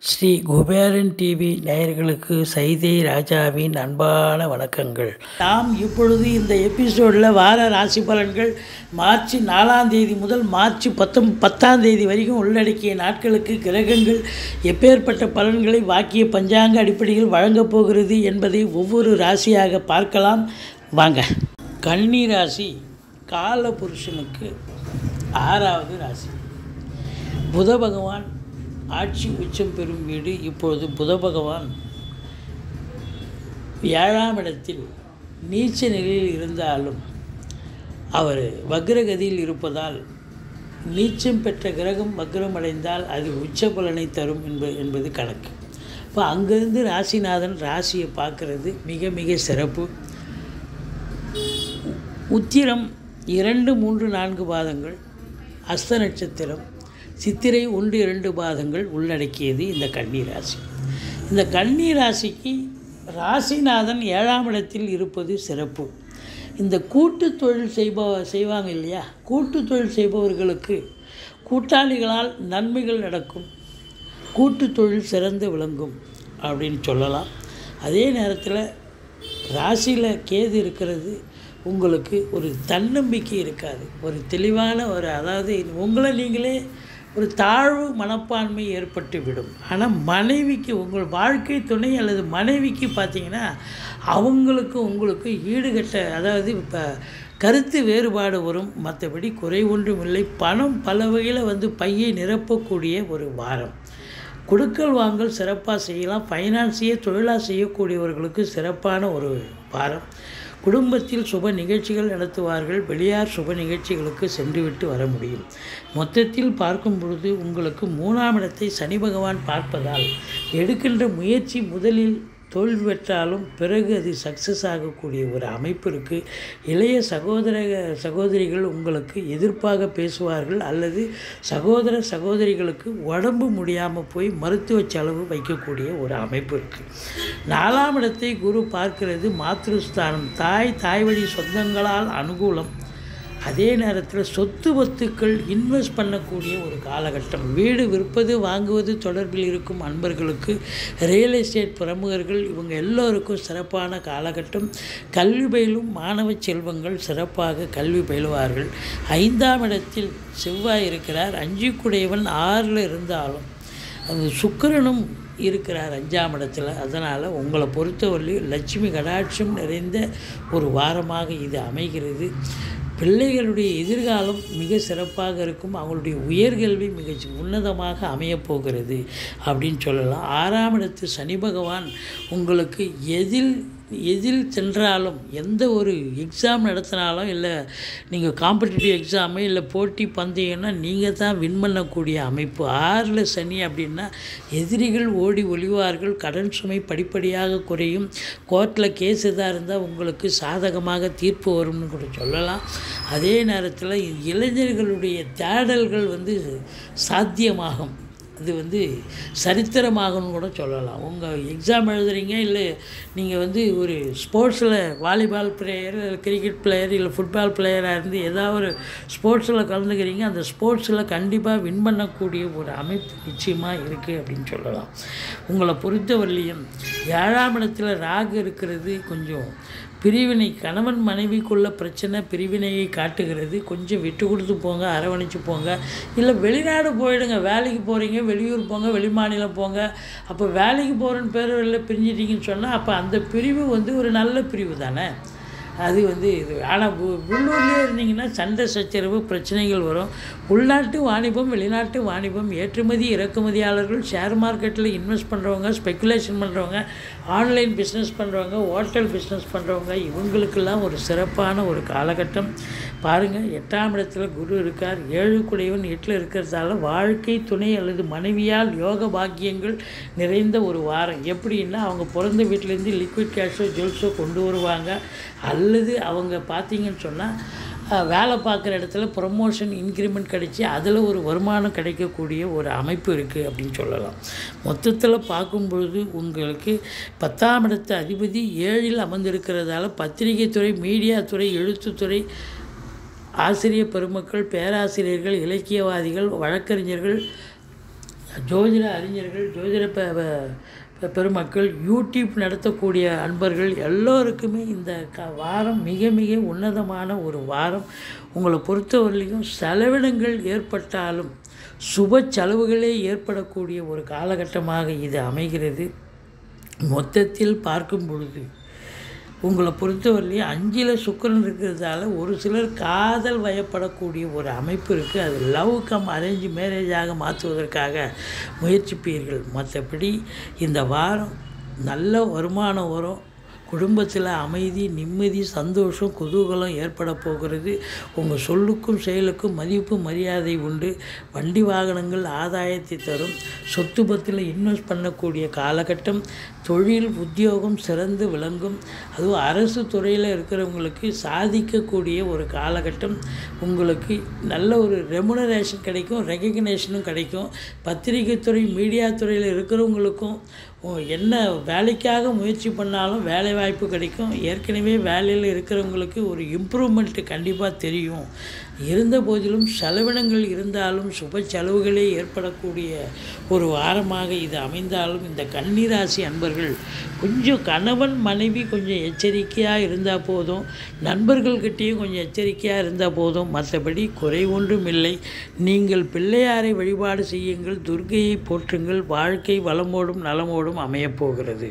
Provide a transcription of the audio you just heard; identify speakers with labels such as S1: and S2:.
S1: Sri Kuberan TV நேயர்களுக்கு சைதை ராஜாவின் அன்பான வணக்கங்கள். நாம் இப்பொழுது இந்த எபிசோடில் வார ராசி பலன்கள் மார்ச் நாலாம் தேதி முதல் மார்ச் பத்தொம் பத்தாம் தேதி வரைக்கும் உள்ளடக்கிய நாட்களுக்கு கிரகங்கள் எப்பேற்பட்ட பலன்களை வாக்கிய பஞ்சாங்க அடிப்படையில் வழங்கப் போகிறது என்பதை ஒவ்வொரு ராசியாக பார்க்கலாம். வாங்க. கன்னி ராசி கால புருஷனுக்கு ஆறாவது ராசி. புத பகவான் ஆட்சி உச்சம் பெறும் வீடு இப்பொழுது புத பகவான். ஏழாம் இடத்தில் நீச்ச நிலையில் இருந்தாலும் அவர் வக்ரகதியில் இருப்பதால் நீச்சம் பெற்ற கிரகம் வக்ரம் அடைந்தால் அது உச்ச பலனை தரும் என்பது என்பது கணக்கு. இப்போ அங்கேருந்து ராசிநாதன் ராசியை பார்க்கறது மிக மிக சிறப்பு. உத்திரம் இரண்டு மூன்று நான்கு பாதங்கள் அஸ்த நட்சத்திரம் சித்திரை ஒன்று இரண்டு பாதங்கள் உள்ளடக்கியது இந்த கன்னி ராசி. இந்த கன்னி ராசிக்கு ராசிநாதன் ஏழாம் இடத்தில் இருப்பது சிறப்பு. இந்த கூட்டு தொழில் செய்ப செய்வாங்க இல்லையா? கூட்டு தொழில் செய்பவர்களுக்கு கூட்டாளிகளால் நன்மைகள் நடக்கும். கூட்டு தொழில் சிறந்து விளங்கும் அப்படின்னு சொல்லலாம். அதே நேரத்தில் ராசியில் கேது இருக்கிறது உங்களுக்கு ஒரு தன்னம்பிக்கை இருக்காது. ஒரு தெளிவான ஒரு அதாவது உங்களை நீங்களே ஒரு தாழ்வு மனப்பான்மை ஏற்பட்டு விடும். ஆனால் மனைவிக்கு உங்கள் வாழ்க்கை துணை அல்லது மனைவிக்கு பார்த்தீங்கன்னா அவங்களுக்கு உங்களுக்கு ஈடுகட்ட அதாவது இப்போ கருத்து வேறுபாடு வரும். மற்றபடி குறை ஒன்றும் இல்லை. பணம் பல வகையில் வந்து பையை நிரப்பக்கூடிய ஒரு வாரம். கொடுக்கல் வாங்கல் சிறப்பாக செய்யலாம். ஃபைனான்ஸையே தொழிலாக செய்யக்கூடியவர்களுக்கு சிறப்பான ஒரு வாரம் குடும்பத்தில் சுப நிகழ்ச்சிகள் நடத்துவார்கள். வெளியார் சுப நிகழ்ச்சிகளுக்கு சென்றுவிட்டு வர முடியும். மொத்தத்தில் பார்க்கும் பொழுது உங்களுக்கு மூணாம் இடத்தை சனி பகவான் பார்ப்பதால் எடுக்கின்ற முயற்சி முதலில் தோல்வி பெற்றாலும் பிறகு அது சக்ஸஸ் ஆகக்கூடிய ஒரு அமைப்பு இருக்குது இளைய சகோதர சகோதரிகள் உங்களுக்கு எதிர்ப்பாக பேசுவார்கள் அல்லது சகோதர சகோதரிகளுக்கு உடம்பு முடியாமல் போய் மருத்துவ செலவு வைக்கக்கூடிய ஒரு அமைப்பு இருக்குது நாலாம் இடத்தை குரு பார்க்கிறது மாத்ருஸ்தானம். தாய் தாய் வழி சொந்தங்களால் அனுகூலம். அதே நேரத்தில் சொத்து வத்துக்கள் இன்வெஸ்ட் பண்ணக்கூடிய ஒரு காலகட்டம். வீடு விற்பது வாங்குவது தொடர்பில் இருக்கும் அன்பர்களுக்கு ரியல் எஸ்டேட் பிரமுகர்கள் இவங்க எல்லோருக்கும் சிறப்பான காலகட்டம். கல்வி பயிலும் மாணவ செல்வங்கள் சிறப்பாக கல்வி பயிலுவார்கள். ஐந்தாம் இடத்தில் செவ்வாய் இருக்கிறார். அஞ்சு குடையவன் ஆறில் இருந்தாலும் அந்த சுக்கிரனும் இருக்கிறார் அஞ்சாம் இடத்துல. அதனால் உங்களை பொறுத்தவரையிலும் லட்சுமி கடாட்சம் நிறைந்த ஒரு வாரமாக இது அமைகிறது. பிள்ளைகளுடைய எதிர்காலம் மிக சிறப்பாக இருக்கும். அவங்களுடைய உயர்கல்வி மிக உன்னதமாக அமையப்போகிறது அப்படின்னு சொல்லலாம். ஆறாம் இடத்து சனி பகவான் உங்களுக்கு எதில் எதில் சென்றாலும் எந்த ஒரு எக்ஸாம் நடத்தினாலும் இல்லை நீங்கள் காம்படிட்டிவ் எக்ஸாமு இல்லை போட்டி பந்தயம்னா நீங்கள் தான் வின் பண்ணக்கூடிய அமைப்பு. ஆறில் சனி அப்படின்னா எதிரிகள் ஓடி ஒளிவார்கள் கடன் சுமை படிப்படியாக குறையும். கோர்ட்டில் கேஸ் எதாக இருந்தால் உங்களுக்கு சாதகமாக தீர்ப்பு வரும்னு கூட சொல்லலாம். அதே நேரத்தில் இளைஞர்களுடைய தேடல்கள் வந்து சாத்தியமாகும். இது வந்து சரித்திரமாகணும்னு கூட சொல்லலாம். உங்கள் எக்ஸாம் எழுதுறீங்க இல்லை நீங்கள் வந்து ஒரு ஸ்போர்ட்ஸில் வாலிபால் பிளேயர் இல்லை கிரிக்கெட் பிளேயர் இல்லை ஃபுட்பால் பிளேயராக இருந்து ஏதாவது ஒரு ஸ்போர்ட்ஸில் கலந்துக்கிறீங்க அந்த ஸ்போர்ட்ஸில் கண்டிப்பாக வின் பண்ணக்கூடிய ஒரு அமைப்பு நிச்சயமாக இருக்குது அப்படின்னு சொல்லலாம். உங்களை பொறுத்தவரையிலையும் ஏழாம் இடத்துல ராகு இருக்கிறது கொஞ்சம் பிரிவினை கணவன் மனைவிக்குள்ள பிரச்சனை பிரிவினையை காட்டுகிறது. கொஞ்சம் விட்டு கொடுத்து போங்க அரவணைச்சு போங்க. இல்லை வெளிநாடு போயிடுங்க வேலைக்கு போகிறீங்க வெளியூர் போங்க வெளிமாநிலம் போங்க. அப்போ வேலைக்கு போகிறேன்னு பேர் வெளில பிரிஞ்சிட்டிங்கன்னு சொன்னால் அப்போ அந்த பிரிவு வந்து ஒரு நல்ல பிரிவு தானே? அது வந்து இது. ஆனால் உள்ளூர்லேயே இருந்தீங்கன்னா சண்டை சச்சரவு பிரச்சனைகள் வரும். உள்நாட்டு வாணிபம் வெளிநாட்டு வாணிபம் ஏற்றுமதி இறக்குமதியாளர்கள் ஷேர் மார்க்கெட்டில் இன்வெஸ்ட் பண்ணுறவங்க ஸ்பெக்குலேஷன் பண்ணுறவங்க ஆன்லைன் பிஸ்னஸ் பண்ணுறவங்க ஹோட்டல் பிஸ்னஸ் பண்ணுறவங்க இவங்களுக்கெல்லாம் ஒரு சிறப்பான ஒரு காலகட்டம். பாருங்கள் எட்டாம் இடத்துல குரு இருக்கார். ஏழு குடையவன் எட்டில் இருக்கிறதால வாழ்க்கை துணை அல்லது மனைவியால் யோக பாக்கியங்கள் நிறைந்த ஒரு வாரம். எப்படின்னா அவங்க பிறந்த வீட்டிலேருந்து லிக்விட் கேஷோ ஜுவல்ஸோ கொண்டு வருவாங்க. அல்லது அவங்க பார்த்தீங்கன்னு சொன்னால் வேலை பார்க்குற இடத்துல ப்ரொமோஷன் இன்க்ரிமெண்ட் கிடைச்சி அதில் ஒரு வருமானம் கிடைக்கக்கூடிய ஒரு அமைப்பு இருக்குது அப்படின்னு சொல்லலாம். மொத்தத்தில் பார்க்கும்பொழுது உங்களுக்கு பத்தாம் இடத்து அதிபதி ஏழில் அமர்ந்திருக்கிறதால பத்திரிகை துறை மீடியா துறை எழுத்துத்துறை ஆசிரியர் பெருமக்கள் பேராசிரியர்கள் இலக்கியவாதிகள் வழக்கறிஞர்கள் ஜோதிட அறிஞர்கள் ஜோதிட பெருமக்கள் யூடியூப் நடத்தக்கூடிய அன்பர்கள் எல்லோருக்குமே இந்த க வாரம் மிக மிக உன்னதமான ஒரு வாரம். உங்களை பொறுத்தவரையிலையும் செலவினங்கள் ஏற்பட்டாலும் சுப செலவுகளே ஏற்படக்கூடிய ஒரு காலகட்டமாக இது அமைகிறது. மொத்தத்தில் பார்க்கும் பொழுது உங்களை பொறுத்தவரையிலையும் அஞ்சில் சுக்கிரன் இருக்கிறதால ஒரு சிலர் காதல் வயப்படக்கூடிய ஒரு அமைப்பு இருக்குது அது லவ் கம் அரேஞ்ச் மேரேஜாக மாற்றுவதற்காக முயற்சிப்பீர்கள். மற்றபடி இந்த வாரம் நல்ல வருமானம் வரும். குடும்பத்தில் அமைதி நிம்மதி சந்தோஷம் குதூகலம் ஏற்பட போகிறது. உங்கள் சொல்லுக்கும் செயலுக்கும் மதிப்பு மரியாதை உண்டு. வண்டி வாகனங்கள் ஆதாயத்தை தரும். சொத்து பத்தில் இன்வெஸ்ட் பண்ணக்கூடிய காலகட்டம். தொழில் உத்தியோகம் சிறந்து விளங்கும். அதுவும் அரசு துறையில் இருக்கிறவங்களுக்கு சாதிக்கக்கூடிய ஒரு காலகட்டம். உங்களுக்கு நல்ல ஒரு ரெமுனரேஷன் கிடைக்கும் ரெகக்னேஷனும் கிடைக்கும். பத்திரிகை துறை மீடியா துறையில் இருக்கிறவங்களுக்கும் என்ன வேலைக்காக முயற்சி பண்ணாலும் வேலை வாய்ப்பு கிடைக்கும். ஏற்கனவே வேலையில் இருக்கிறவங்களுக்கு ஒரு இம்ப்ரூவ்மெண்ட்டு கண்டிப்பாக தெரியும். இருந்த போதிலும் செலவினங்கள் இருந்தாலும் சுப செலவுகளே ஏற்படக்கூடிய ஒரு வாரமாக இது அமைந்தாலும் இந்த கன்னிராசி அன்பர்கள் கொஞ்சம் கணவன் மனைவி கொஞ்சம் எச்சரிக்கையாக இருந்தால் போதும் நண்பர்கள்கிட்டேயும் கொஞ்சம் எச்சரிக்கையாக இருந்தால் போதும் மற்றபடி குறை ஒன்றும் இல்லை. நீங்கள் பிள்ளையாரை வழிபாடு செய்யுங்கள் துர்கையை போற்றுங்கள் வாழ்க்கை வளமோடும் நலமோடும் அமையப்போகிறது